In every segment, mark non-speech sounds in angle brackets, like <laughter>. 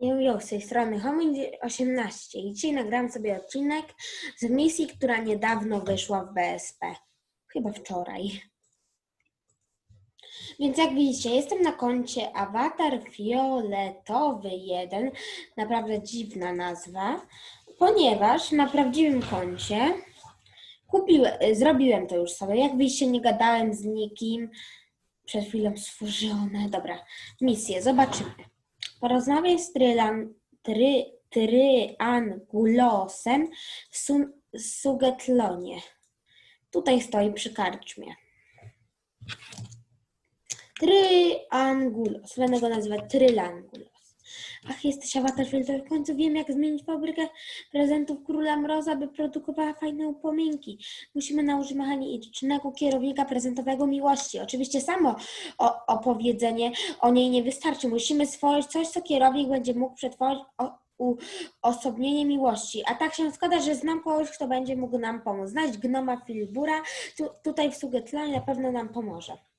Jo, z tej strony Homing18 i dzisiaj nagram sobie odcinek z misji, która niedawno wyszła w BSP. Chyba wczoraj. Więc jak widzicie, jestem na koncie Awatar Fioletowy 1. Naprawdę dziwna nazwa, ponieważ na prawdziwym koncie kupiłem, zrobiłem to już sobie. Jak widzicie, nie gadałem z nikim. Przed chwilą stworzone. Dobra, misję, zobaczymy. Porozmawiaj z trylan, try, Tryangulosem w Su, Sugetlonie. Tutaj stoi przy karczmie. Tryangulos. Będę go nazywać Trylangulos. Ach, jesteś awatar. W końcu wiem, jak zmienić fabrykę prezentów Króla Mroza, by produkowała fajne upominki. Musimy nałożyć mechanicznego kierownika prezentowego miłości. Oczywiście samo o, opowiedzenie o niej nie wystarczy. Musimy stworzyć coś, co kierownik będzie mógł przetworzyć o, uosobnienie miłości. A tak się składa, że znam kogoś, kto będzie mógł nam pomóc. Znać gnoma Filbura tu, tutaj w Sugetlonie na pewno nam pomoże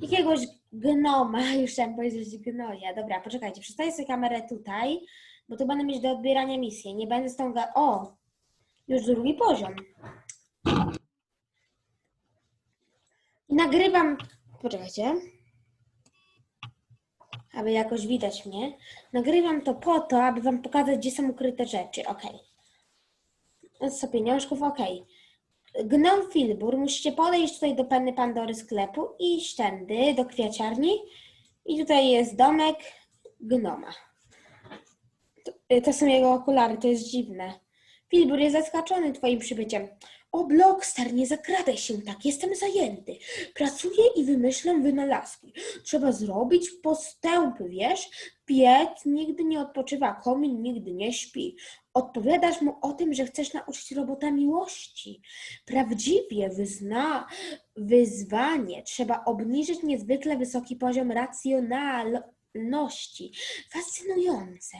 jakiegoś gnoma, <laughs> już chciałam powiedzieć gnoja. Dobra, poczekajcie, przestaję sobie kamerę tutaj, bo tu będę mieć do odbierania misję. Nie będę z tą... Ga- o! Już drugi poziom. Nagrywam... Poczekajcie. Aby jakoś widać mnie. Nagrywam to po to, aby wam pokazać, gdzie są ukryte rzeczy. Okay. 100 pieniążków, okej. Gnom Filbur, musicie podejść tutaj do Panny Pandory sklepu i iść tędy do kwiaciarni. I tutaj jest domek gnoma. To, to są jego okulary, to jest dziwne. Filbur jest zaskoczony twoim przybyciem. O, Blockstar, nie zakradaj się tak, jestem zajęty. Pracuję i wymyślam wynalazki. Trzeba zrobić postępy, wiesz? Piec nigdy nie odpoczywa, komin nigdy nie śpi. Odpowiadasz mu o tym, że chcesz nauczyć robota miłości. Prawdziwie wyzna, wyzwanie trzeba obniżyć niezwykle wysoki poziom racjonalności. Fascynujące.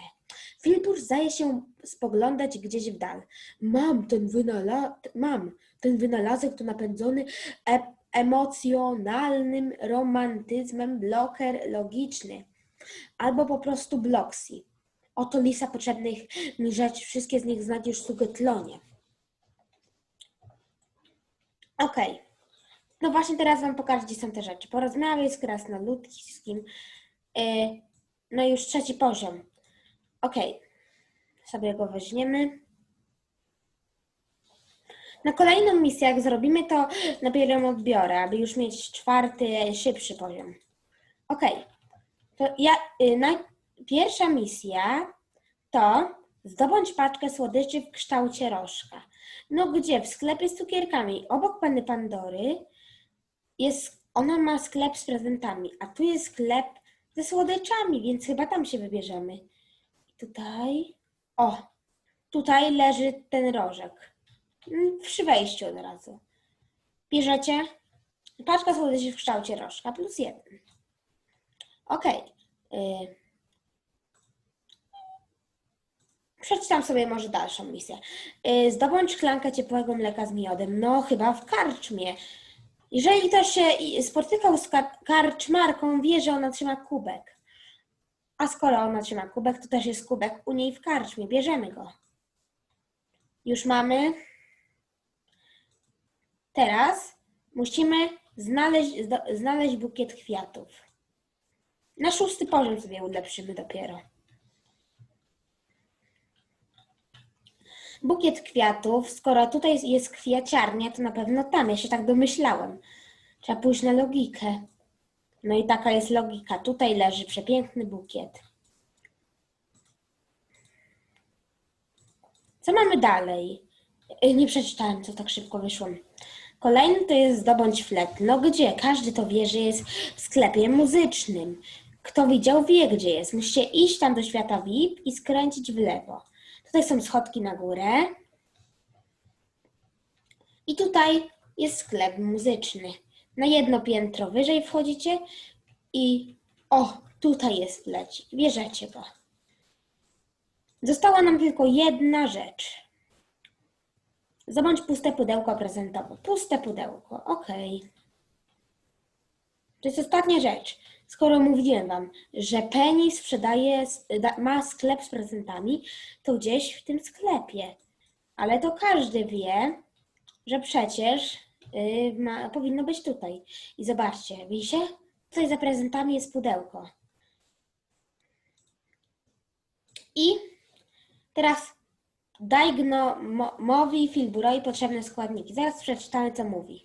Filbur zdaje się spoglądać gdzieś w dal. Mam ten, wynala- mam ten wynalazek to napędzony e- emocjonalnym romantyzmem bloker logiczny. Albo po prostu bloksy. Oto lista potrzebnych mi rzeczy. Wszystkie z nich znajdziesz w Sugetlonie. Okej. No właśnie teraz Wam pokażę, gdzie są te rzeczy. Porozmawiaj z krasnoludzkim. Yy, no już trzeci poziom. Okej. Sobie go weźmiemy. Na kolejną misję, jak zrobimy, to nabieram odbiorę, aby już mieć czwarty, szybszy poziom. Okej. To ja, y, pierwsza misja to zdobądź paczkę słodyczy w kształcie rożka. No gdzie? W sklepie z cukierkami. Obok Panny Pandory jest, ona ma sklep z prezentami, a tu jest sklep ze słodyczami, więc chyba tam się wybierzemy. Tutaj, o, tutaj leży ten rożek. Mm, Przy wejściu od razu. Bierzecie paczka słodyczy w kształcie rożka plus jeden. Y, Przeczytam sobie może dalszą misję. Y, Zdobądź szklankę ciepłego mleka z miodem. No, chyba w karczmie. Jeżeli ktoś się spotykał z kar- karczmarką, wie, że ona trzyma kubek. A skoro ona trzyma kubek, to też jest kubek u niej w karczmie. Bierzemy go. Już mamy. Teraz musimy znaleźć, znaleźć bukiet kwiatów. Na szósty poziom sobie ulepszymy dopiero. Bukiet kwiatów, skoro tutaj jest- jest kwiaciarnia, to na pewno tam. Ja się tak domyślałem. Trzeba pójść na logikę. No i taka jest logika. Tutaj leży przepiękny bukiet. Co mamy dalej? Y, Nie przeczytałem, co tak szybko wyszło. Kolejny to jest zdobądź flet. No gdzie? Każdy to wie, że jest w sklepie muzycznym. Kto widział, wie, gdzie jest. Musicie iść tam do świata VIP i skręcić w lewo. Tutaj są schodki na górę. I tutaj jest sklep muzyczny. Na jedno piętro wyżej wchodzicie i o, tutaj jest flecik. Bierzecie go. Została nam tylko jedna rzecz. Zabądź puste pudełko prezentowe. Puste pudełko, okej. To jest ostatnia rzecz. skoro mówiłem wam, że Penny sprzedaje, da- ma sklep z prezentami, to gdzieś w tym sklepie. Ale to każdy wie, że przecież y, ma, powinno być tutaj. I zobaczcie, widzicie? Tutaj za prezentami jest pudełko. I teraz daj gnomowi Filburowi potrzebne składniki. Zaraz przeczytamy, co mówi.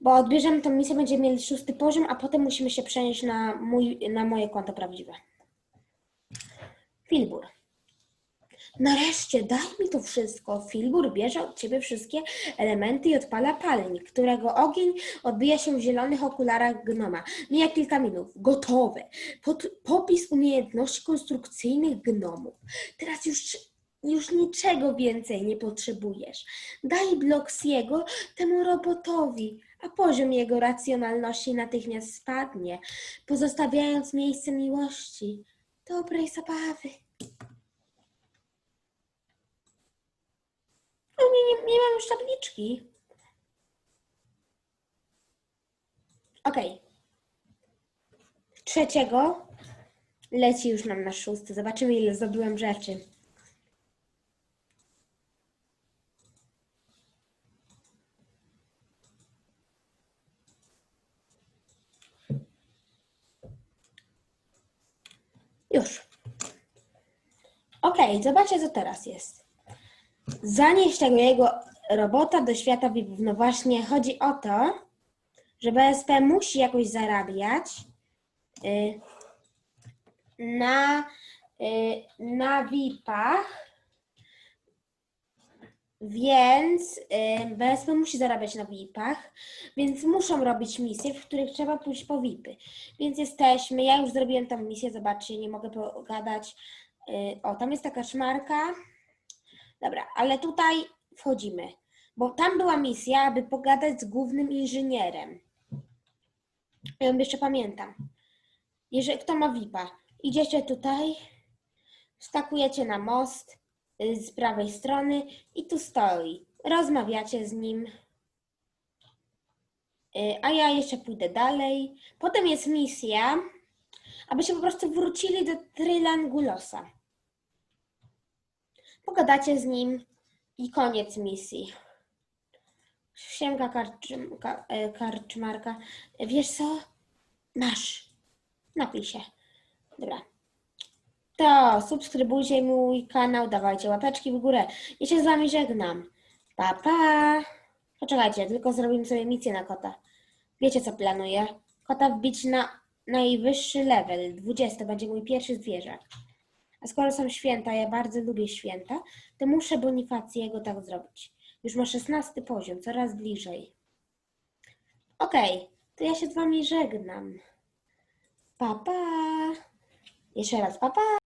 Bo odbierzemy tą misję, będziemy mieli szósty poziom, a potem musimy się przenieść na, mój, na moje konto prawdziwe. Filbur. Nareszcie, daj mi to wszystko. Filbur bierze od ciebie wszystkie elementy i odpala palnik, którego ogień odbija się w zielonych okularach gnoma. Mija kilka minut. Gotowe. Pod, popis umiejętności konstrukcyjnych gnomów. Teraz już, już niczego więcej nie potrzebujesz. Daj Bloksiego temu robotowi, a poziom jego racjonalności natychmiast spadnie, pozostawiając miejsce miłości. Dobrej zabawy. O, nie, nie, nie mam już tabliczki. Okej. Trzeciego leci już nam na szósty. Zobaczymy, ile zdobyłem rzeczy. Już. Okej, zobaczcie, co teraz jest. Zanieść tego jego robota do świata VIP-ów. No właśnie, chodzi o to, że BSP musi jakoś zarabiać y, na, y, na VIP-ach, więc y, BSP musi zarabiać na VIP-ach, więc muszą robić misje, w których trzeba pójść po VIP-y. Więc jesteśmy, ja już zrobiłem tą misję, zobaczcie, nie mogę pogadać. O, tam jest taka szmarka. Dobra, ale tutaj wchodzimy, bo tam była misja, aby pogadać z głównym inżynierem. Ja jeszcze pamiętam. Jeżeli kto ma VIP-a, idziecie tutaj, wskakujecie na most y, z prawej strony i tu stoi. Rozmawiacie z nim. Y, A ja jeszcze pójdę dalej. Potem jest misja, abyście po prostu wrócili do Trylangulosa. Pogadacie z nim i koniec misji. Siemka karczmarka, e, karczmarka. Wiesz co? Masz. Napij się. Dobra. To subskrybujcie mój kanał, dawajcie łapeczki w górę. Ja się z wami żegnam. Pa, pa. Poczekajcie, tylko zrobimy sobie misję na kota. Wiecie co planuję? Kota wbić na najwyższy level. 20 będzie mój pierwszy zwierzak. A skoro są święta, ja bardzo lubię święta, to muszę Bonifacjego tak zrobić. Już ma 16 poziom, coraz bliżej. Okej, to ja się z wami żegnam. Pa, pa. Jeszcze raz, pa, pa.